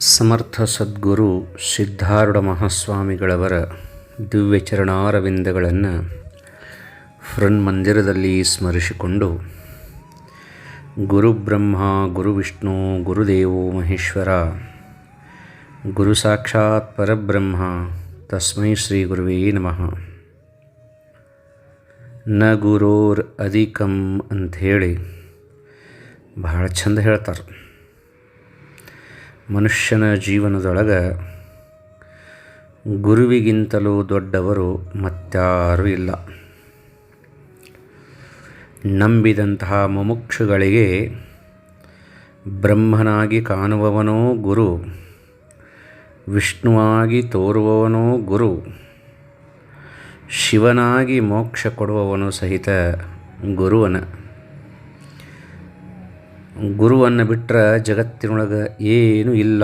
ಸಮರ್ಥ ಸದ್ಗುರು ಸಿದ್ಧಾರೂಢ ಮಹಾಸ್ವಾಮಿಗಳವರ ದಿವ್ಯ ಚರಣಾರವಿಂದಗಳನ್ನು ಮಂದಿರದಲ್ಲಿ ಸ್ಮರಿಸಿಕೊಂಡು, ಗುರುಬ್ರಹ್ಮ, ಗುರುವಿಷ್ಣು, ಗುರುದೇವೋ ಮಹೇಶ್ವರ ಗುರು ಸಾಕ್ಷಾತ್ ಪರಬ್ರಹ್ಮ, ತಸ್ಮೈ ಶ್ರೀ ಗುರುವೇ ನಮಃ. ನ ಗುರೋರ್ ಅಧಿಕಂ ಅಂಥೇಳಿ ಭಾಳ ಚಂದ ಹೇಳ್ತಾರೆ. ಮನುಷ್ಯನ ಜೀವನದೊಳಗೆ ಗುರುವಿಗಿಂತಲೂ ದೊಡ್ಡವರು ಮತ್ತಾರೂ ಇಲ್ಲ. ನಂಬಿದಂತಹ ಮುಮುಕ್ಷುಗಳಿಗೆ ಬ್ರಹ್ಮನಾಗಿ ಕಾಣುವವನೋ ಗುರು, ವಿಷ್ಣುವಾಗಿ ತೋರುವವನೋ ಗುರು, ಶಿವನಾಗಿ ಮೋಕ್ಷ ಕೊಡುವವನು ಸಹಿತ ಗುರುವನ. ಗುರುವನ್ನು ಬಿಟ್ಟರೆ ಜಗತ್ತಿನೊಳಗೆ ಏನೂ ಇಲ್ಲ.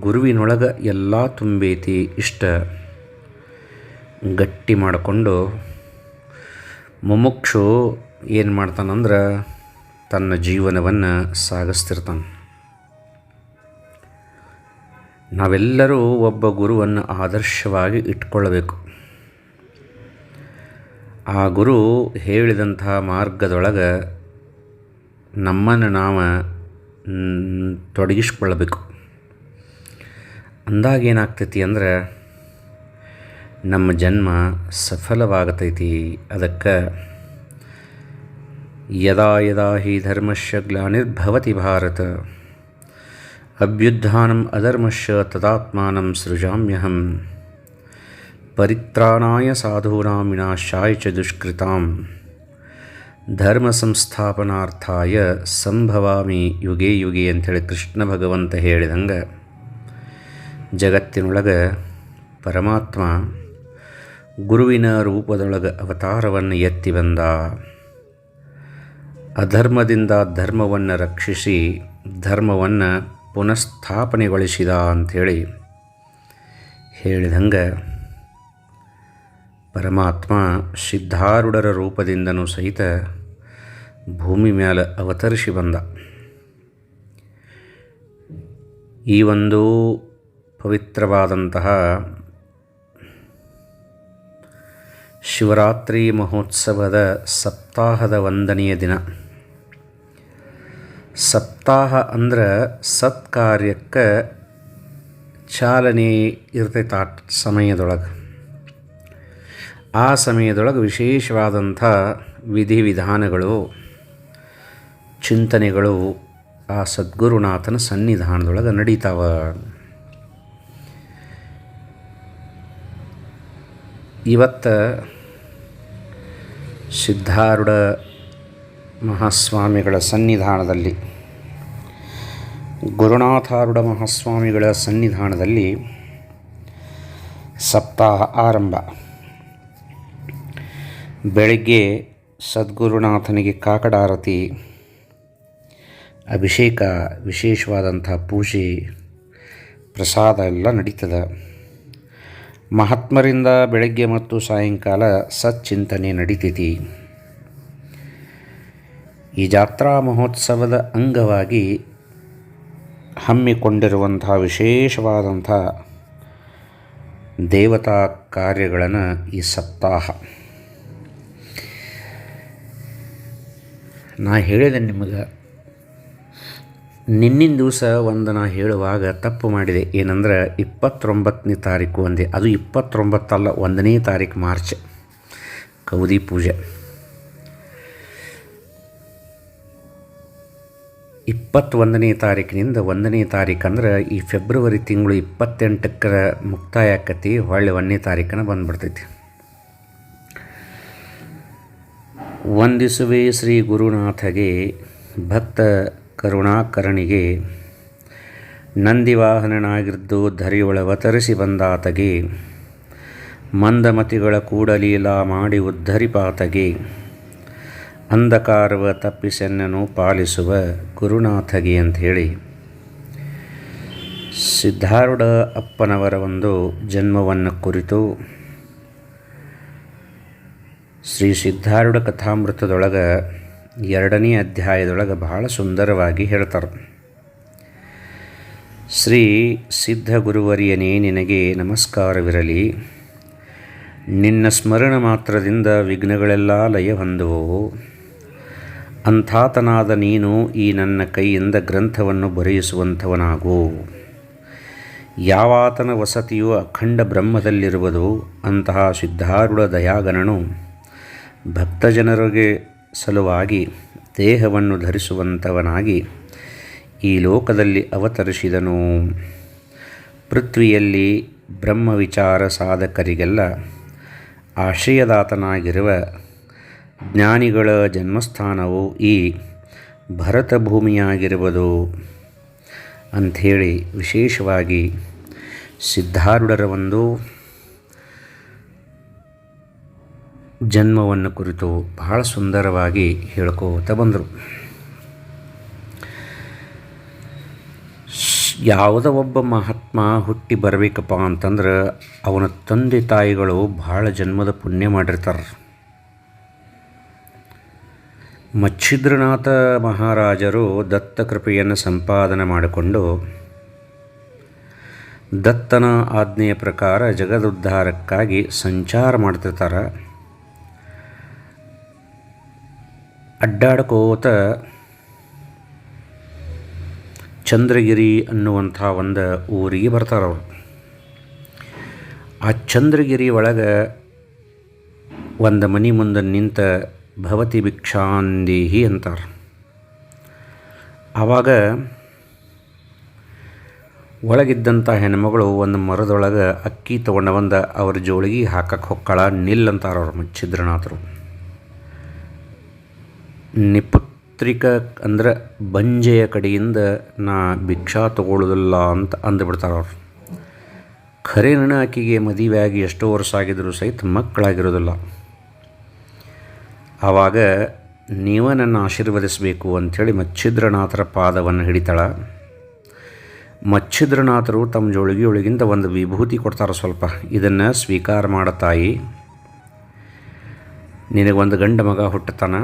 ಗುರುವಿನೊಳಗೆ ಎಲ್ಲ ತುಂಬೈತಿ ಇಷ್ಟ. ಗಟ್ಟಿ ಮಾಡಿಕೊಂಡು ಮುಮುಕ್ಷು ಏನು ಮಾಡ್ತಾನಂದ್ರೆ ತನ್ನ ಜೀವನವನ್ನು ಸಾಗಿಸ್ತಿರ್ತಾನೆ. ನಾವೆಲ್ಲರೂ ಒಬ್ಬ ಗುರುವನ್ನು ಆದರ್ಶವಾಗಿ ಇಟ್ಕೊಳ್ಳಬೇಕು ಆ ಗುರು ಹೇಳಿದಂತಹ ಮಾರ್ಗದೊಳಗೆ ನಮ್ಮನ್ನು ನಾವು ತೊಡಗಿಸ್ಕೊಳ್ಬೇಕು ಅಂದಾಗ ಏನಾಗ್ತೈತಿ ಅಂದ್ರೆ, ನಮ್ಮ ಜನ್ಮ ಸಫಲವಾಗತೈತಿ. ಅದಕ್ಕೆ, ಯದಾ ಯದಾ ಹಿ ಧರ್ಮಶ್ಯ ಗ್ಲಾನಿರ್ಭವತಿ ಭಾರತ, ಅಭ್ಯುತ್ಥಾನಂ ಅಧರ್ಮಶ್ಯ ತದಾತ್ಮಾನಂ ಸೃಜಾಮ್ಯಹಂ, ಪರಿತ್ರಾಣಾಯ ಸಾಧೂನಾಂ ವಿನಾಶಾಯ ಚ ದುಷ್ಕೃತಾಂ. ಧರ್ಮ ಸಂಸ್ಥಾಪನಾರ್ಥಾಯ ಸಂಭವಾಮಿ ಯುಗೆ ಯುಗೆ ಅಂಥೇಳಿ ಕೃಷ್ಣ ಭಗವಂತ ಹೇಳಿದಂಗೆ ಜಗತ್ತಿನೊಳಗೆ ಪರಮಾತ್ಮ ಗುರುವಿನ ರೂಪದೊಳಗೆ ಅವತಾರವನ್ನು ಎತ್ತಿ ಬಂದ. ಅಧರ್ಮದಿಂದ ಧರ್ಮವನ್ನು ರಕ್ಷಿಸಿ ಧರ್ಮವನ್ನು ಪುನಃಸ್ಥಾಪನೆಗೊಳಿಸಿದ ಅಂಥೇಳಿ ಹೇಳಿದಂಗೆ ಪರಮಾತ್ಮ ಸಿದ್ಧಾರೂಢರ ರೂಪದಿಂದನೂ ಸಹಿತ ಭೂಮಿ ಮೇಲೆ ಅವತರಿಸಿ ಬಂದ. ಈ ಒಂದು ಪವಿತ್ರವಾದಂತಹ ಶಿವರಾತ್ರಿ ಮಹೋತ್ಸವದ ಸಪ್ತಾಹದ ಒಂದನೆಯ ದಿನ. ಸಪ್ತಾಹ ಅಂದ್ರೆ ಸತ್ಕಾರ್ಯಕ್ಕೆ ಚಾಲನೆ ಇರ್ತೈತೆ ಆ ಸಮಯದೊಳಗೆ. ಆ ಸಮಯದೊಳಗೆ ವಿಶೇಷವಾದಂಥ ವಿಧಿವಿಧಾನಗಳು, ಚಿಂತನೆಗಳು ಆ ಸದ್ಗುರುನಾಥನ ಸನ್ನಿಧಾನದೊಳಗೆ ನಡೀತಾವ. ಇವತ್ತು ಸಿದ್ಧಾರೂಢ ಮಹಾಸ್ವಾಮಿಗಳ ಸನ್ನಿಧಾನದಲ್ಲಿ, ಗುರುನಾಥಾರೂಢ ಮಹಾಸ್ವಾಮಿಗಳ ಸನ್ನಿಧಾನದಲ್ಲಿ ಸಪ್ತಾಹ ಆರಂಭ. ಬೆಳಗ್ಗೆ ಸದ್ಗುರುನಾಥನಿಗೆ ಕಾಕಡಾರತಿ ಅಭಿಷೇಕ, ವಿಶೇಷವಾದಂಥ ಪೂಜೆ, ಪ್ರಸಾದ ಎಲ್ಲ ನಡೀತದೆ. ಮಹಾತ್ಮರಿಂದ ಬೆಳಗ್ಗೆ ಮತ್ತು ಸಾಯಂಕಾಲ ಸಚ್ಚಿಂತನೆ ನಡೀತೈತಿ. ಈ ಜಾತ್ರಾ ಮಹೋತ್ಸವದ ಅಂಗವಾಗಿ ಹಮ್ಮಿಕೊಂಡಿರುವಂಥ ವಿಶೇಷವಾದಂಥ ದೇವತಾ ಕಾರ್ಯಗಳನ್ನು ಈ ಸಪ್ತಾಹ ನಾ ಹೇಳಿದೆ ನಿಮಗೆ. ನಿನ್ನಿನ ದಿವಸ ಒಂದು ನಾ ಹೇಳುವಾಗ ತಪ್ಪು ಮಾಡಿದೆ. ಏನಂದ್ರೆ ಇಪ್ಪತ್ತೊಂಬತ್ತನೇ ತಾರೀಕು ಒಂದೇ. ಅದು ಇಪ್ಪತ್ತೊಂಬತ್ತಲ್ಲ, ಒಂದನೇ ತಾರೀಕು ಮಾರ್ಚ್. ಕೌದಿ ಪೂಜೆ. ಇಪ್ಪತ್ತೊಂದನೇ ತಾರೀಕಿನಿಂದ ಒಂದನೇ ತಾರೀಕು ಅಂದ್ರೆ ಈ ಫೆಬ್ರವರಿ ತಿಂಗಳು ಇಪ್ಪತ್ತೆಂಟಕ್ಕರ ಮುಕ್ತಾಯ ಆಕತಿ, ಹೊಳ್ಳಿ ಒಂದನೇ ತಾರೀಕನ ಬಂದ್ಬಿಡ್ತೈತಿ. ವಂದಿಸುವೆ ಶ್ರೀ ಗುರುನಾಥಗೆ ಭಕ್ತ ಕರುಣಾಕರಣಿಗೆ ನಂದಿವಾಹನನಾಗಿದ್ದು ಧರಿಯೊಳವತರಿಸಿ ಬಂದಾತಗೆ, ಮಂದಮತಿಗಳ ಕೂಡಲೀಲ ಮಾಡಿ ಉದ್ಧರಿಪಾತಗೆ, ಅಂಧಕಾರವ ತಪ್ಪಿಸೆನ್ನನು ಪಾಲಿಸುವ ಗುರುನಾಥಗೆ ಅಂಥೇಳಿ. ಸಿದ್ಧಾರೂಢ ಅಪ್ಪನವರ ಒಂದು ಜನ್ಮವನ್ನು ಕುರಿತು ಶ್ರೀ ಸಿದ್ಧಾರೂಢ ಕಥಾಮೃತದೊಳಗೆ ಎರಡನೇ ಅಧ್ಯಾಯದೊಳಗೆ ಬಹಳ ಸುಂದರವಾಗಿ ಹೇಳ್ತಾರೆ. ಶ್ರೀ ಸಿದ್ಧ ಗುರುವರಿಯನೇ, ನಿನಗೆ ನಮಸ್ಕಾರವಿರಲಿ. ನಿನ್ನ ಸ್ಮರಣ ಮಾತ್ರದಿಂದ ವಿಘ್ನಗಳೆಲ್ಲ ಲಯ ಹೊಂದುವವು ಅಂಥಾತನಾದ ನೀನು ಈ ನನ್ನ ಕೈಯಿಂದ ಗ್ರಂಥವನ್ನು ಬರೆಯಿಸುವಂಥವನಾಗು. ಯಾವಾತನ ವಸತಿಯು ಅಖಂಡ ಬ್ರಹ್ಮದಲ್ಲಿರುವುದು, ಅಂತಹ ಸಿದ್ಧಾರೂಢ ದಯಾಗಣನು ಭಕ್ತಜನರಿಗೆ ಸಲುವಾಗಿ ದೇಹವನ್ನು ಧರಿಸುವಂಥವನಾಗಿ ಈ ಲೋಕದಲ್ಲಿ ಅವತರಿಸಿದನು. ಪೃಥ್ವಿಯಲ್ಲಿ ಬ್ರಹ್ಮ ವಿಚಾರ ಸಾಧಕರಿಗೆಲ್ಲ ಆಶ್ರಯದಾತನಾಗಿರುವ ಜ್ಞಾನಿಗಳ ಜನ್ಮಸ್ಥಾನವು ಈ ಭರತ ಭೂಮಿಯಾಗಿರುವುದು ಅಂಥೇಳಿ ವಿಶೇಷವಾಗಿ ಸಿದ್ಧಾರೂಢರ ಒಂದು ಜನ್ಮವನ್ನು ಕುರಿತು ಬಹಳ ಸುಂದರವಾಗಿ ಹೇಳ್ಕೋತ ಬಂದರು. ಯಾವುದೋ ಒಬ್ಬ ಮಹಾತ್ಮ ಹುಟ್ಟಿ ಬರಬೇಕಪ್ಪ ಅಂತಂದ್ರೆ ಅವನ ತಂದೆ ತಾಯಿಗಳು ಭಾಳ ಜನ್ಮದ ಪುಣ್ಯ ಮಾಡಿರ್ತಾರೆ. ಮಚ್ಛಿದ್ರನಾಥ ಮಹಾರಾಜರು ದತ್ತ ಕೃಪೆಯನ್ನು ಸಂಪಾದನೆ ಮಾಡಿಕೊಂಡು ದತ್ತನ ಆಜ್ಞೆಯ ಪ್ರಕಾರ ಜಗದುದ್ಧಾರಕ್ಕಾಗಿ ಸಂಚಾರ ಮಾಡ್ತಿರ್ತಾರೆ. ಅಡ್ಡಾಡ್ಕೋತ ಚಂದ್ರಗಿರಿ ಅನ್ನುವಂಥ ಒಂದು ಊರಿಗೆ ಬರ್ತಾರೆ ಅವರು. ಆ ಚಂದ್ರಗಿರಿ ಒಳಗೆ ಒಂದು ಮನೆ ಮುಂದೆ ನಿಂತ ಭವತಿ ಭಿಕ್ಷಾಂದೇಹಿ ಅಂತಾರೆ. ಆವಾಗ ಒಳಗಿದ್ದಂಥ ಹೆಣ್ಮಗಳು ಒಂದು ಮರದೊಳಗೆ ಅಕ್ಕಿ ತೊಗೊಂಡು ಬಂದ ಅವ್ರ ಜೋಳಿಗೆ ಹಾಕಕ್ಕೆ ಹೊಕ್ಕಳ ನಿಲ್ ಅಂತಾರೆ ಅವ್ರು ಮಚ್ಚಿದ್ರನಾಥರು. ನಿಪುತ್ರಿಕ ಅಂದ್ರೆ ಬಂಜೆಯ ಕಡೆಯಿಂದ ನಾ ಭಿಕ್ಷಾ ತಗೊಳ್ಳೋದಿಲ್ಲ ಅಂತ ಅಂದುಬಿಡ್ತಾರೆ ಅವ್ರು. ನಣ ಆಕೆಗೆ ಮದುವೆ ಆಗಿ ಎಷ್ಟೋ ವರ್ಷ ಆಗಿದ್ದರೂ ಸಹಿತ ಮಕ್ಕಳಾಗಿರೋದಿಲ್ಲ. ಆವಾಗ ನೀವ ನನ್ನ ಆಶೀರ್ವದಿಸಬೇಕು ಅಂಥೇಳಿ ಮಚ್ಛಿದ್ರನಾಥರ ಪಾದವನ್ನು ಹಿಡಿತಾಳ. ಮಚ್ಛಿದ್ರನಾಥರು ತಮ್ಮ ಜೋಳಿಗೆ ಒಳಗಿಂದ ಒಂದು ವಿಭೂತಿ ಕೊಡ್ತಾರೆ ಸ್ವಲ್ಪ. ಇದನ್ನು ಸ್ವೀಕಾರ ಮಾಡ ತಾಯಿ. ನಿನಗೊಂದು ಗಂಡ ಮಗ ಹುಟ್ಟುತ್ತಾನ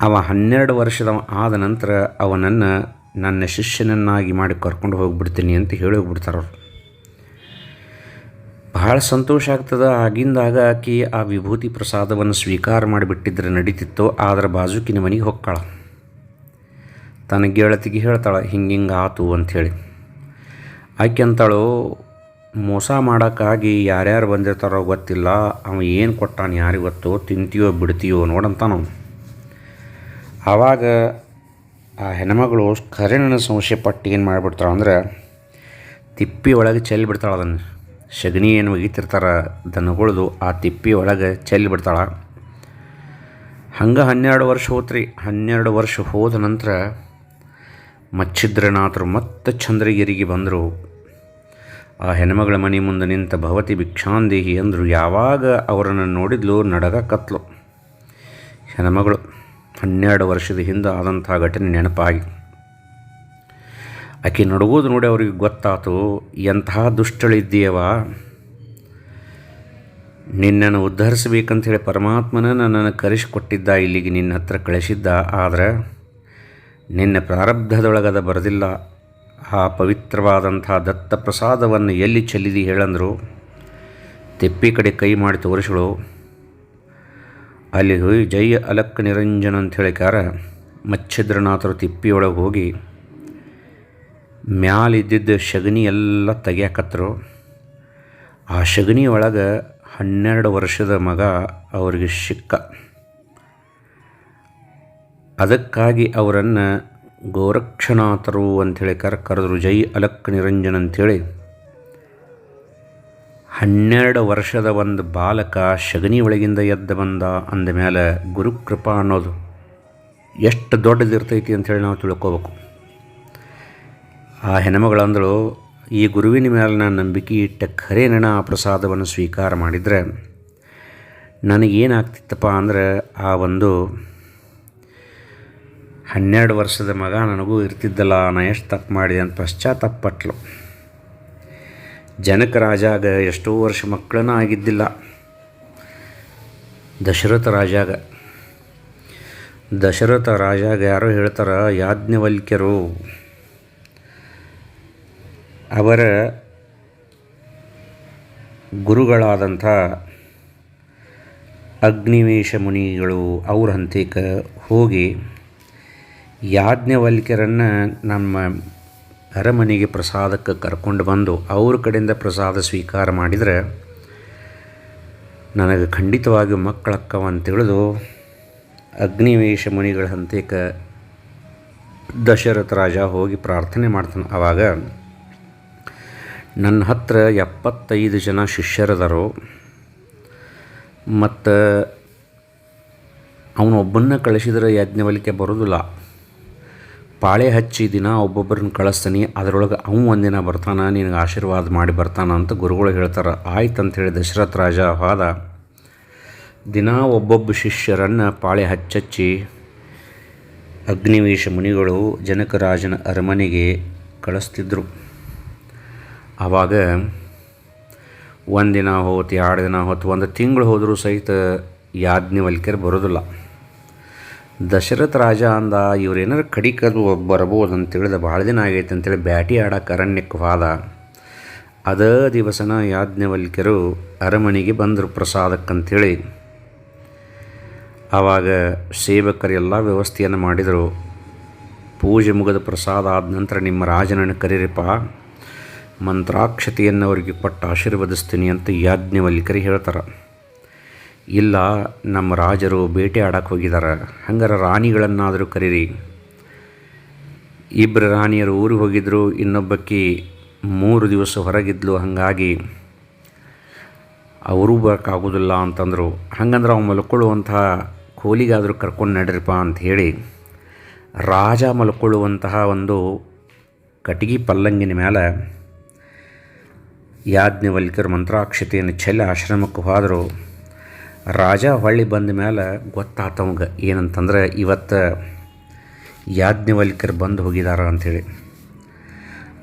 ಅವ ಹನ್ನೆರಡು ವರ್ಷದ ಆದ ನಂತರ ಅವನನ್ನು ನನ್ನ ಶಿಷ್ಯನನ್ನಾಗಿ ಮಾಡಿ ಕರ್ಕೊಂಡು ಹೋಗಿಬಿಡ್ತೀನಿ ಅಂತ ಹೇಳಿ ಹೋಗ್ಬಿಡ್ತಾರವ್ರು ಬಹಳ ಸಂತೋಷ ಆಗ್ತದೆ. ಆಗಿಂದಾಗ ಆಕೆ ಆ ವಿಭೂತಿ ಪ್ರಸಾದವನ್ನು ಸ್ವೀಕಾರ ಮಾಡಿಬಿಟ್ಟಿದ್ರೆ ನಡೀತಿತ್ತು. ಆದ್ರೆ ಬಾಜುಕಿನ ಮನೆಗೆ ಹೊಕ್ಕಾಳ. ತನ್ನ ಗೆಳತಿಗೆ ಹೇಳ್ತಾಳೆ, ಹಿಂಗೆ ಹಿಂಗೆ ಆತು ಅಂಥೇಳಿ ಆಕೆ ಅಂತಾಳು, ಮೋಸ ಮಾಡೋಕ್ಕಾಗಿ ಯಾರ್ಯಾರು ಬಂದಿರ್ತಾರೋ ಗೊತ್ತಿಲ್ಲ. ಅವ ಏನು ಕೊಟ್ಟಾನ ಯಾರಿಗೆ ಗೊತ್ತೋ? ತಿಂತೀಯೋ ಬಿಡ್ತೀಯೋ ನೋಡಂತ ನಾವು ಆವಾಗ ಆ ಹೆಣ್ಮಗಳು ಖರೆ ನನ್ನ ಸಂಶಯ ಪಟ್ಟು ಏನು ಮಾಡಿಬಿಡ್ತಾಳೆ ಅಂದ್ರೆ ತಿಪ್ಪಿ ಒಳಗೆ ಚೆಲ್ಲಿ ಬಿಡ್ತಾಳೆ ಅದನ್ನು. ಸಗಣಿ ಏನು ಒಗಿತಿರ್ತಾರೆ ದನಗಳದು ಆ ತಿಪ್ಪಿ ಒಳಗೆ ಚೆಲ್ಲಿ ಬಿಡ್ತಾಳೆ. ಹಂಗೆ ಹನ್ನೆರಡು ವರ್ಷ ಹೋತ್ರಿ. ಹನ್ನೆರಡು ವರ್ಷ ಹೋದ ನಂತರ ಮಚ್ಛಿದ್ರನಾಥರು ಮತ್ತೆ ಚಂದ್ರಗಿರಿಗೆ ಬಂದರು. ಆ ಹೆಣ್ಮಗಳ ಮನೆ ಮುಂದೆ ನಿಂತ ಭವತಿ ಭಿಕ್ಷಾಂದೇಹಿ ಅಂದರು. ಯಾವಾಗ ಅವರನ್ನು ನೋಡಿದ್ಲು ನಡಗಕತ್ಲು ಹೆಣ್ಮಗಳು ಹನ್ನೆರಡು ವರ್ಷದ ಹಿಂದೆ ಆದಂಥ ಘಟನೆ ನೆನಪಾಗಿ. ಆಕೆ ನಡುಗೋದು ನೋಡಿ ಅವ್ರಿಗೆ ಗೊತ್ತಾತು ಎಂತಹ ದುಷ್ಟಳಿದ್ದೀಯವ. ನಿನ್ನನ್ನು ಉದ್ಧರಿಸಬೇಕಂಥೇಳಿ ಪರಮಾತ್ಮನ ನನ್ನನ್ನು ಕರೆಸಿಕೊಟ್ಟಿದ್ದ, ಇಲ್ಲಿಗೆ ನಿನ್ನ ಹತ್ರ ಕಳಿಸಿದ್ದ. ಆದರೆ ನಿನ್ನ ಪ್ರಾರಬ್ಧದೊಳಗದ ಬರೆದಿಲ್ಲ. ಆ ಪವಿತ್ರವಾದಂಥ ದತ್ತ ಪ್ರಸಾದವನ್ನು ಎಲ್ಲಿ ಚೆಲ್ಲಿದಿ ಹೇಳಂದರು, ತೆಪ್ಪಿ ಕಡೆ ಕೈ ಮಾಡಿ ತೋರಿಸಳು. ಅಲ್ಲಿ ಹೋಗಿ ಜೈ ಅಲಕ್ ನಿರಂಜನ ಅಂತ ಹೇಳಿಕಾರ ಮಚ್ಛಿದ್ರನಾಥರು ತಿಪ್ಪಿಯೊಳಗೆ ಹೋಗಿ ಮ್ಯಾಲಿದ್ದಿದ್ದ ಶಗನಿ ಎಲ್ಲ ತೆಗಿಯಾಕತ್ತರು ಆ ಶಗನಿ ಒಳಗೆ ಹನ್ನೆರಡು ವರ್ಷದ ಮಗ ಅವರಿಗೆ ಸಿಕ್ಕ ಅದಕ್ಕಾಗಿ ಅವರನ್ನು ಗೋರಕ್ಷನಾಥರು ಅಂಥೇಳಿ ಕರ ಕರೆದ್ರು ಜೈ ಅಲಕ್ ನಿರಂಜನ್ ಅಂಥೇಳಿ. ಹನ್ನೆರಡು ವರ್ಷದ ಒಂದು ಬಾಲಕ ಶಗನಿ ಒಳಗಿಂದ ಎದ್ದು ಬಂದ ಅಂದ ಮೇಲೆ ಗುರುಕೃಪಾ ಅನ್ನೋದು ಎಷ್ಟು ದೊಡ್ಡದಿರ್ತೈತಿ ಅಂಥೇಳಿ ನಾವು ತಿಳ್ಕೋಬೇಕು. ಆ ಹೆಣ್ಮಗಳಂದಳು, ಈ ಗುರುವಿನ ಮೇಲೆ ನಾನು ನಂಬಿಕೆ ಇಟ್ಟ ಖರೇನ ಆ ಪ್ರಸಾದವನ್ನು ಸ್ವೀಕಾರ ಮಾಡಿದರೆ ನನಗೇನಾಗ್ತಿತ್ತಪ್ಪ ಅಂದ್ರೆ ಆ ಒಂದು ಹನ್ನೆರಡು ವರ್ಷದ ಮಗ ನನಗೂ ಇರ್ತಿದ್ದಲ್ಲ ನಾನು ಎಷ್ಟು ತಪ್ಪು ಮಾಡಿದೆ ಅಂತ ಪಶ್ಚಾತ್ತಾಪಟ್ಲು ಜನಕ ರಾಜಾಗ ಎಷ್ಟೋ ವರ್ಷ ಮಕ್ಕಳನ್ನ ಆಗಿದ್ದಿಲ್ಲ ದಶರಥ ರಾಜಾಗ. ದಶರಥ ರಾಜಾಗ ಯಾರೋ ಹೇಳ್ತಾರೆ, ಯಾಜ್ಞವಲ್ಕ್ಯರು. ಅವರ ಗುರುಗಳಾದಂಥ ಅಗ್ನಿವೇಶ ಮುನಿಗಳು ಅವ್ರ ಹಂತಕ್ಕೆ ಹೋಗಿ ಯಾಜ್ಞವಲ್ಕ್ಯರನ್ನು ನಮ್ಮ ಅರಮನೆಗೆ ಪ್ರಸಾದಕ್ಕೆ ಕರ್ಕೊಂಡು ಬಂದು ಅವ್ರ ಕಡೆಯಿಂದ ಪ್ರಸಾದ ಸ್ವೀಕಾರ ಮಾಡಿದರೆ, ನನಗೆ ಖಂಡಿತವಾಗಿ ಮಕ್ಕಳಕ್ಕವ ಅಂತ ತಿಳಿದು ಅಗ್ನಿವೇಶ ಮುನಿಗಳ ಹಂತೇಕ ದಶರಥ ರಾಜ ಹೋಗಿ ಪ್ರಾರ್ಥನೆ ಮಾಡ್ತಾನೆ. ಆವಾಗ ನನ್ನ ಹತ್ರ ಎಪ್ಪತ್ತೈದು ಜನ ಶಿಷ್ಯರಿದರು. ಮತ್ತು ಅವನೊಬ್ಬನ್ನ ಕಳಿಸಿದರೆ ಯಾಜ್ಞವಲಿಕೆ ಬರೋದಿಲ್ಲ. ಪಾಳೆ ಹಚ್ಚಿ ದಿನ ಒಬ್ಬೊಬ್ಬರನ್ನ ಕಳಿಸ್ತೀನಿ, ಅದರೊಳಗೆ ಅವ ಒಂದಿನ ಬರ್ತಾನೆ, ನಿನಗೆ ಆಶೀರ್ವಾದ ಮಾಡಿ ಬರ್ತಾನೆ ಅಂತ ಗುರುಗಳು ಹೇಳ್ತಾರೆ. ಆಯ್ತು ಅಂತೇಳಿ ದಶರಥ ರಾಜ ಹೋದ. ದಿನ ಒಬ್ಬೊಬ್ಬ ಶಿಷ್ಯರನ್ನು ಪಾಳೆ ಹಚ್ಚಚ್ಚಿ ಅಗ್ನಿವೇಶ ಮುನಿಗಳು ಜನಕರಾಜನ ಅರಮನೆಗೆ ಕಳಿಸ್ತಿದ್ರು. ಆವಾಗ ಒಂದಿನ ಹೋತು, ಎರಡು ದಿನ ಹೋತು, ಒಂದು ತಿಂಗಳು ಹೋದರೂ ಸಹಿತ ಯಾಜ್ಞವಲ್ಕ್ಯರು ಬರೋದಿಲ್ಲ. ದಶರಥ ರಾಜ ಅಂದ ಇವ್ರೇನಾರು ಕಡಿಕದು ಬರ್ಬೋದು ಅಂತೇಳಿದ ತಿಳಿದ ಭಾಳ ದಿನ ಆಗೈತೆ ಅಂತೇಳಿ ಬ್ಯಾಟಿ ಆಡಕ್ಕೆ ಅರಣ್ಯಕ್ಕೆ ಹೋದ. ಅದೇ ದಿವಸನ ಯಾಜ್ಞವಲ್ಕ್ಯರು ಅರಮನೆಗೆ ಬಂದರು ಪ್ರಸಾದಕ್ಕಂಥೇಳಿ ಆವಾಗ ಸೇವಕರೆಲ್ಲ ವ್ಯವಸ್ಥೆಯನ್ನು ಮಾಡಿದರು. ಪೂಜೆ ಮುಗಿದ ಪ್ರಸಾದ ಆದ ನಂತರ ನಿಮ್ಮ ರಾಜನನ್ನು ಕರೀರಿಪ್ಪ, ಮಂತ್ರಾಕ್ಷತೆಯನ್ನು ಅವರಿಗೆ ಕೊಟ್ಟು ಆಶೀರ್ವದಿಸ್ತೀನಿ ಅಂತ ಯಾಜ್ಞವಲ್ಕರಿ ಹೇಳ್ತಾರೆ. ಇಲ್ಲ, ನಮ್ಮ ರಾಜರು ಬೇಟೆ ಆಡಕ್ಕೆ ಹೋಗಿದ್ದಾರೆ ಹಂಗಾರೆ ರಾಣಿಗಳನ್ನಾದರೂ ಕರೀರಿ. ಇಬ್ಬರು ರಾಣಿಯರು ಊರಿಗೆ ಹೋಗಿದ್ದರು ಇನ್ನೊಬ್ಬಕ್ಕಿ ಮೂರು ದಿವಸ ಹೊರಗಿದ್ಲು, ಹಾಗಾಗಿ ಅವರು ಬರೋಕ್ಕಾಗೋದಿಲ್ಲ ಅಂತಂದರು. ಹಂಗಂದ್ರೆ ಅವು ಮಲ್ಕೊಳ್ಳುವಂತಹ ಕೋಲಿಗಾದರೂ ಕರ್ಕೊಂಡು ನಡ್ರಿಪ್ಪ ಅಂತ ಹೇಳಿ ರಾಜ ಮಲ್ಕೊಳ್ಳುವಂತಹ ಒಂದು ಕಟ್ಟಿಗೆ ಪಲ್ಲಂಗಿನ ಮೇಲೆ ಯಾಜ್ಞವಲ್ಕರ್ ಮಂತ್ರಾಕ್ಷತೆಯನ್ನು ಚೆಲ್ಲಿ ಆಶ್ರಮಕ್ಕೆ ಹೋದರು. ರಾಜ ಹೊಳ್ಳಿ ಬಂದ ಮೇಲೆ ಗೊತ್ತಾತವಂಗೆ ಏನಂತಂದ್ರೆ ಇವತ್ತು ಯಾಜ್ಞವಲ್ಕರ್ ಬಂದು ಹೋಗಿದಾರ ಅಂಥೇಳಿ.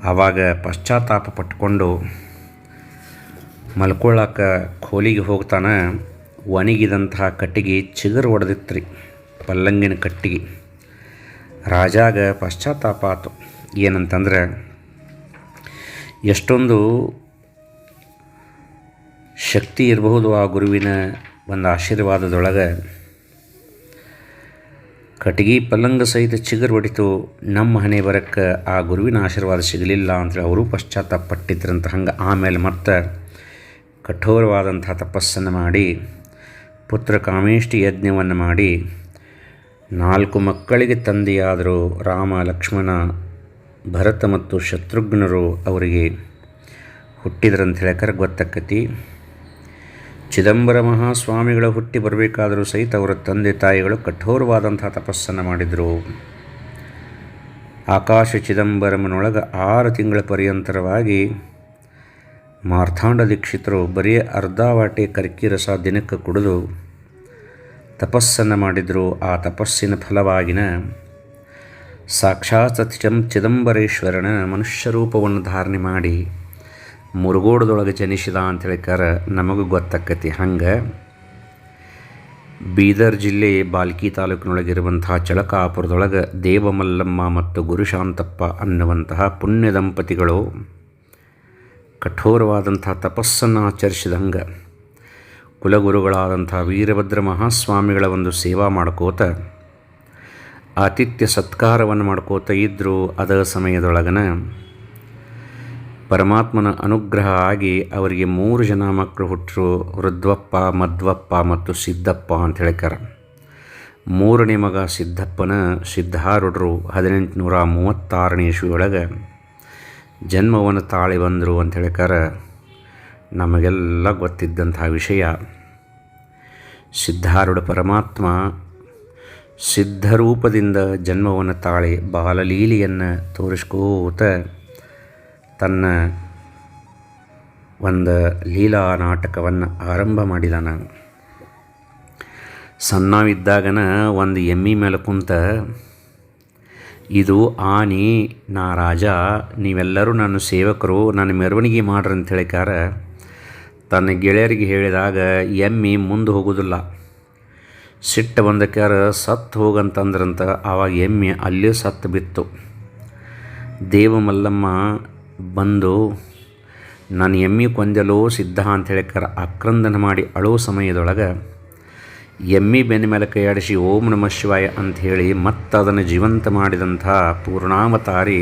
ಆವಾಗ ಪಶ್ಚಾತ್ತಾಪ ಪಟ್ಕೊಂಡು ಮಲ್ಕೊಳ್ಳಾಕ ಖೋಲಿಗೆ ಹೋಗ್ತಾನೆ ಒಣಗಿದಂತಹ ಕಟ್ಟಿಗೆ ಚಿಗುರು ಹೊಡೆದಿತ್ತು ಪಲ್ಲಂಗಿನ ಕಟ್ಟಿಗೆ. ರಾಜಾಗ ಪಶ್ಚಾತ್ತಾಪ ಆತು. ಏನಂತಂದ್ರೆ ಎಷ್ಟೊಂದು ಶಕ್ತಿ ಇರಬಹುದು ಆ ಗುರುವಿನ ಒಂದು ಆಶೀರ್ವಾದದೊಳಗೆ ಕಟಗಿ ಪಲ್ಲಂಗ ಸಹಿತ ಚಿಗುರು ಹೊಡಿತು, ನಮ್ಮ ಹಣೆ ಬರಕ್ಕೆ ಆ ಗುರುವಿನ ಆಶೀರ್ವಾದ ಸಿಗಲಿಲ್ಲ ಅಂತೇಳಿ ಅವರು ಪಶ್ಚಾತ್ತಾಪಟ್ಟಿದ್ರಂತ ಹಂಗೆ ಆಮೇಲೆ ಮತ್ತೆ ಕಠೋರವಾದಂಥ ತಪಸ್ಸನ್ನು ಮಾಡಿ, ಪುತ್ರ ಕಾಮೇಷ್ಟಿ ಯಜ್ಞವನ್ನು ಮಾಡಿ, ನಾಲ್ಕು ಮಕ್ಕಳಿಗೆ ತಂದೆಯಾದರು ರಾಮ, ಲಕ್ಷ್ಮಣ, ಭರತ ಮತ್ತು ಶತ್ರುಘ್ನರು ಅವರಿಗೆ ಹುಟ್ಟಿದ್ರಂತ ಹೇಳಕರೆ ಗೊತ್ತಾಕತಿ. ಚಿದಂಬರ ಮಹಾಸ್ವಾಮಿಗಳ ಹುಟ್ಟಿ ಬರಬೇಕಾದರೂ ಸಹಿತ ಅವರ ತಂದೆ ತಾಯಿಗಳು ಕಠೋರವಾದಂಥ ತಪಸ್ಸನ್ನು ಮಾಡಿದರು. ಆಕಾಶ ಚಿದಂಬರಮನೊಳಗೆ ಆರು ತಿಂಗಳ ಪರ್ಯಂತರವಾಗಿ ಮಾರ್ಥಾಂಡ ದೀಕ್ಷಿತರು ಬರೀ ಅರ್ಧ ವಾಟೆ ಕರ್ಕಿ ರಸ ದಿನಕ್ಕೆ ಕುಡಿದು ತಪಸ್ಸನ್ನು ಮಾಡಿದರು. ಆ ತಪಸ್ಸಿನ ಫಲವಾಗಿನ ಸಾಕ್ಷಾತ್ ಚಿದಂ ಚಿದಂಬರೇಶ್ವರನ ಮನುಷ್ಯ ರೂಪವನ್ನು ಧಾರಣೆ ಮಾಡಿ ಮುರುಗೋಡದೊಳಗೆ ಜನಿಸಿದ ಅಂತ ಹೇಳಿಕಾರ ನಮಗೂ ಗೊತ್ತಾಕತಿ. ಹಂಗೆ ಬೀದರ್ ಜಿಲ್ಲೆ ಬಾಲ್ಕಿ ತಾಲೂಕಿನೊಳಗಿರುವಂತಹ ಚಳಕಾಪುರದೊಳಗೆ ದೇವಮಲ್ಲಮ್ಮ ಮತ್ತು ಗುರುಶಾಂತಪ್ಪ ಅನ್ನುವಂತಹ ಪುಣ್ಯ ದಂಪತಿಗಳು ಕಠೋರವಾದಂತಹ ತಪಸ್ಸನ್ನು ಆಚರಿಸಿದಂಗೆ ಕುಲಗುರುಗಳಾದಂಥ ವೀರಭದ್ರ ಮಹಾಸ್ವಾಮಿಗಳ ಒಂದು ಸೇವಾ ಮಾಡ್ಕೋತ, ಆತಿಥ್ಯ ಸತ್ಕಾರವನ್ನು ಮಾಡ್ಕೋತ ಇದ್ದರೂ ಅದ ಸಮಯದೊಳಗನ ಪರಮಾತ್ಮನ ಅನುಗ್ರಹ ಆಗಿ ಅವರಿಗೆ ಮೂರು ಜನ ಮಕ್ಕಳು ಹುಟ್ಟರು ವೃದ್ವಪ್ಪ ಮಧ್ವಪ್ಪ ಮತ್ತು ಸಿದ್ದಪ್ಪ ಅಂತ ಹೇಳ್ಕಾರ ಮೂರನೇ ಮಗ ಸಿದ್ದಪ್ಪನ ಸಿದ್ಧಾರೂಢರು ಹದಿನೆಂಟುನೂರ ಮೂವತ್ತಾರನೇ ಇಸ್ವಿಯೊಳಗೆ ಜನ್ಮವನ್ನು ತಾಳಿ ಬಂದರು ಅಂತ ಹೇಳ್ಕಾರ ನಮಗೆಲ್ಲ ಗೊತ್ತಿದ್ದಂತಹ ವಿಷಯ ಸಿದ್ಧಾರುಡ ಪರಮಾತ್ಮ ಸಿದ್ಧರೂಪದಿಂದ ಜನ್ಮವನ್ನು ತಾಳಿ ಬಾಲಲೀಲೆಯನ್ನು ತೋರಿಸ್ಕೋತ ತನ್ನ ಒಂದು ಲೀಲಾ ನಾಟಕವನ್ನು ಆರಂಭ ಮಾಡಿದಾನ ಸಣ್ಣವಿದ್ದಾಗನ ಒಂದು ಎಮ್ಮಿ ಮೇಲೆ ಕುಂತ, ಇದು ಆನಿ, ನಾ ರಾಜ, ನೀವೆಲ್ಲರೂ ನನ್ನ ಸೇವಕರು, ನನ್ನ ಮೆರವಣಿಗೆ ಮಾಡ್ರಿ ಅಂತ ಹೇಳಿಕಾರ ತನ್ನ ಗೆಳೆಯರಿಗೆ ಹೇಳಿದಾಗ ಎಮ್ಮಿ ಮುಂದೆ ಹೋಗೋದಿಲ್ಲ. ಸಿಟ್ಟು ಬಂದಕ್ಕಾರ ಸತ್ತು ಹೋಗಂತಂದ್ರಂತ ಆವಾಗ ಎಮ್ಮಿ ಅಲ್ಲೇ ಸತ್ತು ಬಿತ್ತು. ದೇವ ಮಲ್ಲಮ್ಮ ಬಂದು, ನಾನು ಎಮ್ಮಿ ಕೊಂದಲೋ ಸಿದ್ಧ ಅಂತ ಹೇಳಿಕರ ಆಕ್ರಂದನ ಮಾಡಿ ಅಳೋ ಸಮಯದೊಳಗೆ ಎಮ್ಮಿ ಬೆನ್ನ ಮೇಲೆ ಕೈಯಾಡಿಸಿ ಓಂ ನಮಃ ಶಿವಾಯ ಅಂಥೇಳಿ ಮತ್ತೆ ಅದನ್ನು ಜೀವಂತ ಮಾಡಿದಂಥ ಪೂರ್ಣಾವತಾರಿ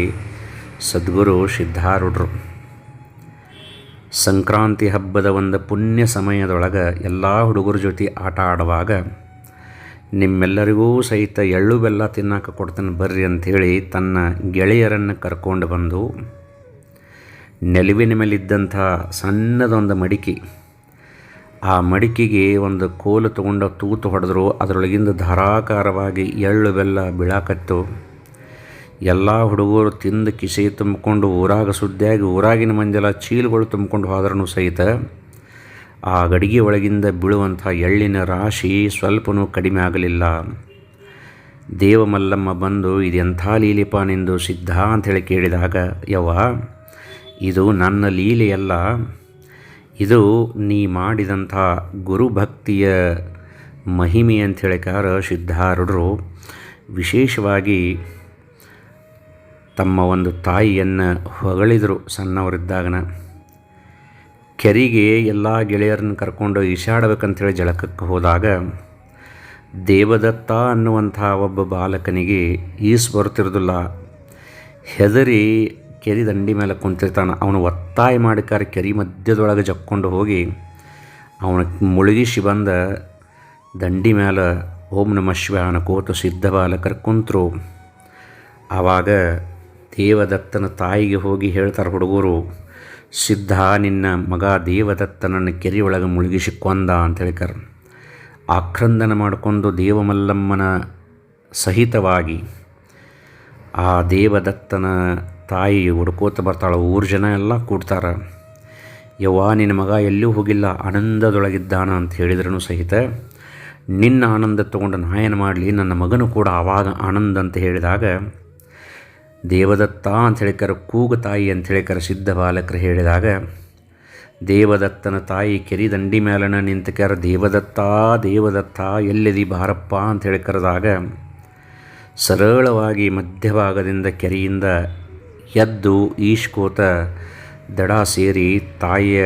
ಸದ್ಗುರು ಸಿದ್ಧಾರೂಢರು. ಸಂಕ್ರಾಂತಿ ಹಬ್ಬದ ಒಂದು ಪುಣ್ಯ ಸಮಯದೊಳಗೆ ಎಲ್ಲ ಹುಡುಗರ ಜೊತೆ ಆಟ ಆಡುವಾಗ, ನಿಮ್ಮೆಲ್ಲರಿಗೂ ಸಹಿತ ಎಳ್ಳು ಬೆಲ್ಲ ತಿನ್ನಕ್ಕೆ ಕೊಡ್ತಾನೆ ಬರ್ರಿ ಅಂಥೇಳಿ ತನ್ನ ಗೆಳೆಯರನ್ನು ಕರ್ಕೊಂಡು ಬಂದು ನೆಲುವಿನ ಮೇಲಿದ್ದಂಥ ಸಣ್ಣದೊಂದು ಮಡಿಕೆ. ಆ ಮಡಿಕೆಗೆ ಒಂದು ಕೋಲು ತಗೊಂಡು ತೂತು ಹೊಡೆದ್ರು. ಅದರೊಳಗಿಂದ ಧಾರಾಕಾರವಾಗಿ ಎಳ್ಳು ಬೆಲ್ಲ ಬೀಳಾಕತ್ತು. ಎಲ್ಲ ಹುಡುಗರು ತಿಂದು ಕಿಸೆ ತುಂಬಿಕೊಂಡು ಊರಾಗ ಸುದ್ದಿಯಾಗಿ ಊರಾಗಿನ ಮಂಜೆಲ್ಲ ಚೀಲುಗಳು ತುಂಬಿಕೊಂಡು ಹೋದ್ರೂ ಸಹಿತ ಆ ಗಡಿಗೆ ಒಳಗಿಂದ ಬೀಳುವಂಥ ಎಳ್ಳಿನ ರಾಶಿ ಸ್ವಲ್ಪನೂ ಕಡಿಮೆ ಆಗಲಿಲ್ಲ. ದೇವಮಲ್ಲಮ್ಮ ಬಂದು, ಇದೆಂಥ ಲೀಲಿಪಾನೆಂದು ಸಿದ್ಧ ಹೇಳಿ ಕೇಳಿದಾಗ, ಯವ್ವ ಇದು ನನ್ನ ಲೀಲೆಯಲ್ಲ. ಇದು ನೀ ಮಾಡಿದಂಥ ಗುರುಭಕ್ತಿಯ ಮಹಿಮೆ ಅಂತ ಕಾರ ಸಿದ್ಧಾರೂಢರು ವಿಶೇಷವಾಗಿ ತಮ್ಮ ಒಂದು ತಾಯಿಯನ್ನು ಹೊಗಳಿದರು ಸಣ್ಣವರಿದ್ದಾಗನ. ಕೆರಿಗೆ ಎಲ್ಲ ಗೆಳೆಯರನ್ನ ಕರ್ಕೊಂಡು ಈಶಾಡಬೇಕಂತೇಳಿ ಜಳಕಕ್ಕೆ ಹೋದಾಗ ದೇವದತ್ತ ಅನ್ನುವಂಥ ಒಬ್ಬ ಬಾಲಕನಿಗೆ ಈಸ್ ಬರ್ತಿರೋದಿಲ್ಲ ಹೆದರಿ ಕೆರೆ ದಂಡಿ ಮೇಲೆ ಕುಂತಿರ್ತಾನೆ. ಅವನು ಒತ್ತಾಯ ಮಾಡಿಕಾರ ಕೆರಿ ಮಧ್ಯದೊಳಗೆ ಜಕ್ಕೊಂಡು ಹೋಗಿ ಅವನ ಮುಳುಗಿಸಿ ಬಂದ ದಂಡಿ ಮೇಲೆ ಓಂ ನಮ ಶಿವನ ಕೋತು ಸಿದ್ಧ ಬಾಲಕರು ಕುಂತರು. ಆವಾಗ ದೇವದತ್ತನ ತಾಯಿಗೆ ಹೋಗಿ ಹೇಳ್ತಾರೆ ಹುಡುಗರು, ಸಿದ್ಧ, ನಿನ್ನ ಮಗ ದೇವದತ್ತನನ್ನು ಕೆರೆಯೊಳಗೆ ಮುಳುಗಿಸಿ ಕೊಂದ ಅಂತ ಹೇಳ್ತಾರೆ ಆಕ್ರಂದನ ಮಾಡಿಕೊಂಡು ದೇವಮಲ್ಲಮ್ಮನ ಸಹಿತವಾಗಿ ಆ ದೇವದತ್ತನ ತಾಯಿ ಹುಡ್ಕೋತ ಬರ್ತಾಳೆ, ಊರು ಜನ ಎಲ್ಲ ಕೂಡ್ತಾರೆ. ಯವ್ವ, ನಿನ್ನ ಮಗ ಎಲ್ಲೂ ಹೋಗಿಲ್ಲ, ಆನಂದದೊಳಗಿದ್ದಾನ ಅಂತ ಹೇಳಿದ್ರೂ ಸಹಿತ, ನಿನ್ನ ಆನಂದ ತೊಗೊಂಡು ನಾಯನ ಮಾಡಲಿ, ನನ್ನ ಮಗನು ಕೂಡ ಆವಾಗ ಆನಂದ ಅಂತ ಹೇಳಿದಾಗ, ದೇವದತ್ತ ಅಂತ ಹೇಳಿಕರ ಕೂಗು ತಾಯಿ ಅಂತ ಹೇಳಿಕರ ಸಿದ್ಧ ಬಾಲಕರು ಹೇಳಿದಾಗ, ದೇವದತ್ತನ ತಾಯಿ ಕೆರಿ ದಂಡಿ ಮೇಲನ ನಿಂತಕರ ದೇವದತ್ತ ದೇವದತ್ತ ಎಲ್ಲಿದಿ ಬಾರಪ್ಪ ಅಂತ ಹೇಳಿ ಕರೆದಾಗ ಸರಳವಾಗಿ ಮಧ್ಯಭಾಗದಿಂದ ಕೆರೆಯಿಂದ ಎದ್ದು ಈಶ್ಕೋತ ದಡ ಸೇರಿ ತಾಯಿಯ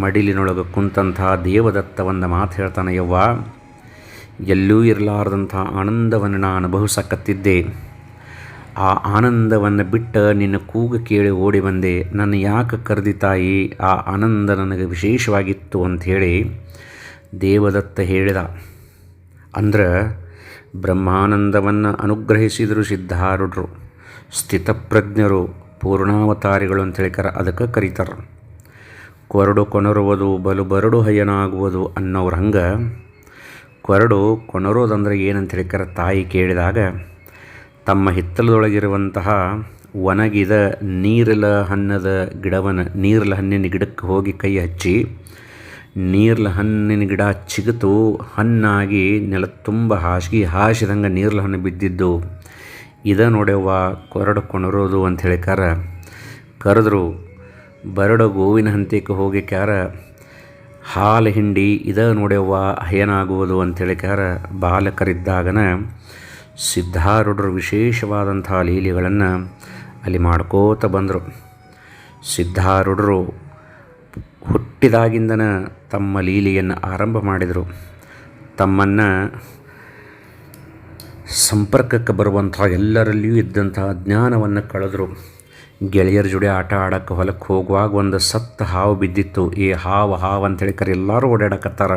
ಮಡಿಲಿನೊಳಗೆ ಕುಂತಂಥ ದೇವದತ್ತವನ್ನು ಮಾತು ಹೇಳ್ತಾನೆ, ಯವ್ವ, ಎಲ್ಲೂ ಇರಲಾರ್ದಂಥ ಆನಂದವನ್ನು ನಾನು ಅನುಭವಿಸಕತ್ತಿದ್ದೆ ಆ ಆನಂದವನ್ನು ಬಿಟ್ಟು ನಿನ್ನ ಕೂಗು ಕೇಳಿ ಓಡಿ ಬಂದೆ. ನನ್ನ ಯಾಕೆ ಕರೆದಿ ತಾಯಿ, ಆ ಆನಂದ ನನಗೆ ವಿಶೇಷವಾಗಿತ್ತು ಅಂಥೇಳಿ ದೇವದತ್ತ ಹೇಳಿದ. ಅಂದ್ರೆ ಬ್ರಹ್ಮಾನಂದವನ್ನು ಅನುಗ್ರಹಿಸಿದರು ಸಿದ್ಧಾರೂಢರು, ಸ್ಥಿತಪ್ರಜ್ಞರು ಪೂರ್ಣಾವತಾರಿಗಳು ಅಂತ ಕರ, ಅದಕ್ಕೆ ಕರೀತಾರೆ. ಕೊರಡು ಕೊನರುವುದು, ಬಲು ಬರಡು ಹಯ್ಯನಾಗುವುದು ಅನ್ನೋರು ಹಂಗೆ ಕೊರಡು ಕೊನರೋದಂದ್ರೆ ಏನಂತ ಹೇಳ್ಕರ ತಾಯಿ ಕೇಳಿದಾಗ ತಮ್ಮ ಹಿತ್ತಲದೊಳಗಿರುವಂತಹ ಒಣಗಿದ ನೀರಲ ಹಣ್ಣದ ಗಿಡವನ್ನು ನೀರಲ ಹಣ್ಣಿನ ಗಿಡಕ್ಕೆ ಹೋಗಿ ಕೈ ಹಚ್ಚಿ ನೀರ್ಲ ಹಣ್ಣಿನ ಗಿಡ ಚಿಗುತು ಹಣ್ಣಾಗಿ ನೆಲ ತುಂಬ ಹಾಸಿಗೆ, ಹಾಸಿದಂಗೆ ನೀರ್ಲ ಹಣ್ಣು ಬಿದ್ದಿದ್ದು ಇದ ನೋಡ್ಯವ್ವ ಕೊರಡು ಕೊಣರೋದು ಅಂತ ಹೇಳಿಕಾರ ಕರೆದ್ರು, ಬರಡ ಗೋವಿನ ಹಂತಕ್ಕೆ ಹೋಗಿ ಕ್ಯಾರ, ಹಾಲು ಹಿಂಡಿ ಇದ ನೋಡ್ಯವ್ವ ಹಯನಾಗುವುದು ಅಂತ ಹೇಳಿಕಾರ ಬಾಲಕರಿದ್ದಾಗನ ಸಿದ್ಧಾರೂಢರು ವಿಶೇಷವಾದಂಥ ಲೀಲೆಗಳನ್ನು ಅಲ್ಲಿ ಮಾಡ್ಕೋತ ಬಂದರು. ಸಿದ್ಧಾರೂಢರು ಹುಟ್ಟಿದಾಗಿಂದನ ತಮ್ಮ ಲೀಲೆಯನ್ನು ಆರಂಭ ಮಾಡಿದರು. ತಮ್ಮನ್ನು ಸಂಪರ್ಕಕ್ಕೆ ಬರುವಂಥ ಎಲ್ಲರಲ್ಲಿಯೂ ಇದ್ದಂತಹ ಜ್ಞಾನವನ್ನು ಕಳೆದರು. ಗೆಳೆಯರ ಜೋಡಿ ಆಟ ಆಡೋಕ್ಕೆ ಹೊಲಕ್ಕೆ ಹೋಗುವಾಗ ಒಂದು ಸತ್ತ ಹಾವು ಬಿದ್ದಿತ್ತು. ಈ ಹಾವು ಹಾವು ಅಂತೇಳಿ ಕರೆ ಎಲ್ಲರೂ ಓಡಾಡಕತ್ತಾರ.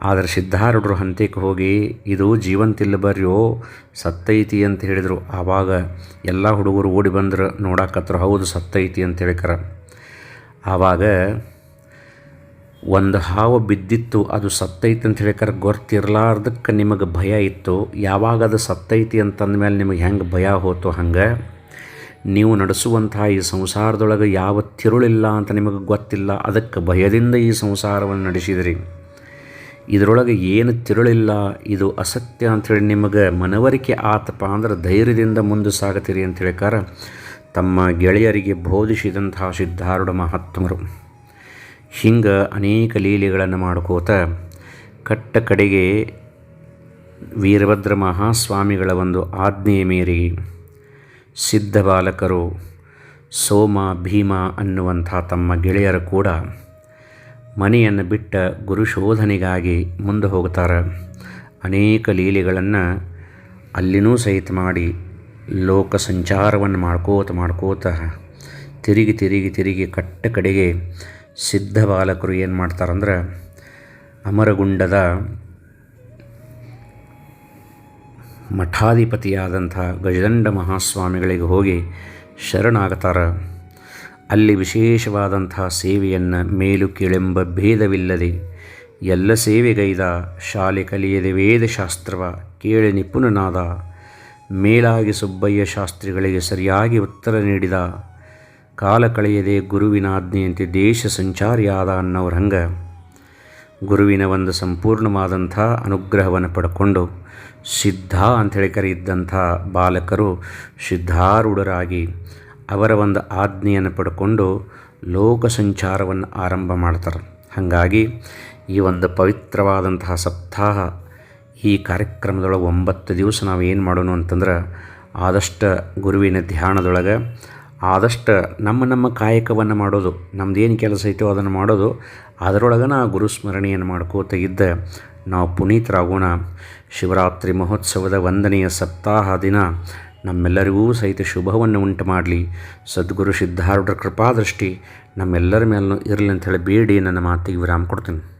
ಆದರೆ ಸಿದ್ಧಾರೂಢರು ಹಂತಕ್ಕೆ ಹೋಗಿ, ಇದು ಜೀವಂತಿಲ್ಲ ಬರ್ರಿಯೋ ಸತ್ತೈತಿ ಅಂತ ಹೇಳಿದರು. ಆವಾಗ ಎಲ್ಲ ಹುಡುಗರು ಓಡಿ ಬಂದ್ರೆ ನೋಡಾಕತ್ರ ಹೌದು ಸತ್ತೈತಿ ಅಂತ ಹೇಳಿಕರ ಆವಾಗ ಒಂದು ಹಾವು ಬಿದ್ದಿತ್ತು, ಅದು ಸತ್ತೈತಿ ಅಂತ ಹೇಳಿಕರ ಗೊತ್ತಿರಲಾರ್ದಕ್ಕೆ ನಿಮಗೆ ಭಯ ಇತ್ತು. ಯಾವಾಗ ಅದು ಸತ್ತೈತಿ ಅಂತಂದ ಮೇಲೆ ನಿಮಗೆ ಹೆಂಗೆ ಭಯ ಹೋತು ಹಂಗೆ? ನೀವು ನಡೆಸುವಂತಹ ಈ ಸಂಸಾರದೊಳಗೆ ಯಾವ ತಿರುಳಿಲ್ಲ ಅಂತ ನಿಮಗೆ ಗೊತ್ತಿಲ್ಲ, ಅದಕ್ಕೆ ಭಯದಿಂದ ಈ ಸಂಸಾರವನ್ನು ನಡೆಸಿದಿರಿ. ಇದರೊಳಗೆ ಏನು ತಿರುಳಿಲ್ಲ, ಇದು ಅಸತ್ಯ ಅಂಥೇಳಿ ನಿಮಗೆ ಮನವರಿಕೆ ಆತಪ್ಪ ಅಂದ್ರೆ ಧೈರ್ಯದಿಂದ ಮುಂದೆ ಸಾಗತೀರಿ ಅಂತ ಹೇಳಿಕಾರ ತಮ್ಮ ಗೆಳೆಯರಿಗೆ ಬೋಧಿಸಿದಂತಹ ಸಿದ್ಧಾರೂಢ ಮಹಾತ್ಮರು. ಹಿಂಗೆ ಅನೇಕ ಲೀಲೆಗಳನ್ನು ಮಾಡ್ಕೋತ ಕಟ್ಟ ಕಡೆಗೆ ವೀರಭದ್ರ ಮಹಾಸ್ವಾಮಿಗಳ ಒಂದು ಆಜ್ಞೆಯ ಮೇರೆಗೆ ಸಿದ್ಧ ಬಾಲಕರು ಸೋಮ, ಭೀಮ ಅನ್ನುವಂಥ ತಮ್ಮ ಗೆಳೆಯರು ಕೂಡ ಮನೆಯನ್ನು ಬಿಟ್ಟ ಗುರುಶೋಧನೆಗಾಗಿ ಮುಂದೆ ಹೋಗ್ತಾರೆ. ಅನೇಕ ಲೀಲೆಗಳನ್ನು ಅಲ್ಲಿನೂ ಸಹಿತ ಮಾಡಿ ಲೋಕ ಸಂಚಾರವನ್ನು ಮಾಡ್ಕೋತ ಮಾಡ್ಕೋತ ತಿರುಗಿ ತಿರುಗಿ ತಿರುಗಿ ಕಟ್ಟ ಕಡೆಗೆ ಸಿದ್ಧ ಬಾಲಕರು ಏನು ಮಾಡ್ತಾರಂದ್ರೆ ಅಮರಗುಂಡದ ಮಠಾಧಿಪತಿಯಾದಂಥ ಗಜದಂಡ ಮಹಾಸ್ವಾಮಿಗಳಿಗೆ ಹೋಗಿ ಶರಣಾಗತಾರ. ಅಲ್ಲಿ ವಿಶೇಷವಾದಂಥ ಸೇವೆಯನ್ನು ಮೇಲು ಕೀಳೆಂಬ ಭೇದವಿಲ್ಲದೆ ಎಲ್ಲ ಸೇವೆಗೈದ ಶಾಲೆ ಕಲಿಯದೆ ವೇದಶಾಸ್ತ್ರವ ಕೇಳಿ ನಿಪುಣನಾದ ಮೇಲಾಗಿ ಸುಬ್ಬಯ್ಯ ಶಾಸ್ತ್ರಿಗಳಿಗೆ ಸರಿಯಾಗಿ ಉತ್ತರ ನೀಡಿದ ಕಾಲ ಕಳೆಯದೆ ಗುರುವಿನ ಆಜ್ಞೆಯಂತೆ ದೇಶ ಸಂಚಾರಿಯಾದ ಅನ್ನೋರ ಹಂಗೆ. ಗುರುವಿನ ಒಂದು ಸಂಪೂರ್ಣವಾದಂಥ ಅನುಗ್ರಹವನ್ನು ಪಡ್ಕೊಂಡು ಸಿದ್ಧ ಅಂಥೇಳಿ ಕರೆಯಿದ್ದಂಥ ಬಾಲಕರು ಸಿದ್ಧಾರೂಢರಾಗಿ ಅವರ ಒಂದು ಆಜ್ಞೆಯನ್ನು ಪಡ್ಕೊಂಡು ಲೋಕ ಸಂಚಾರವನ್ನು ಆರಂಭ ಮಾಡ್ತಾರೆ. ಹಾಗಾಗಿ ಈ ಒಂದು ಪವಿತ್ರವಾದಂತಹ ಸಪ್ತಾಹ ಈ ಕಾರ್ಯಕ್ರಮದೊಳಗೆ ಒಂಬತ್ತು ದಿವಸ ನಾವು ಏನು ಮಾಡೋಣ ಅಂತಂದ್ರೆ ಆದಷ್ಟು ಗುರುವಿನ ಧ್ಯಾನದೊಳಗೆ ಆದಷ್ಟು ನಮ್ಮ ನಮ್ಮ ಕಾಯಕವನ್ನು ಮಾಡೋದು ನಮ್ಮದೇನು ಕೆಲಸ ಐತೋ ಅದನ್ನು ಮಾಡೋದು, ಅದರೊಳಗೆ ಆ ಗುರುಸ್ಮರಣೆಯನ್ನು ಮಾಡ್ಕೋತ ಇದ್ದ ನಾವು ಪುನೀತರಾಗೋಣ. ಶಿವರಾತ್ರಿ ಮಹೋತ್ಸವದ ವಂದನೆಯ ಸಪ್ತಾಹ ದಿನ ನಮ್ಮೆಲ್ಲರಿಗೂ ಸಹಿತ ಶುಭವನ್ನು ಉಂಟು ಮಾಡಲಿ. ಸದ್ಗುರು ಸಿದ್ಧಾರೂಢರ ಕೃಪಾದೃಷ್ಟಿ ನಮ್ಮೆಲ್ಲರ ಮೇಲೂ ಇರಲಿ ಅಂತ ಹೇಳಿ ಬೇಡಿ ನನ್ನ ಮಾತಿಗೆ ವಿರಾಮ ಕೊಡ್ತೀನಿ.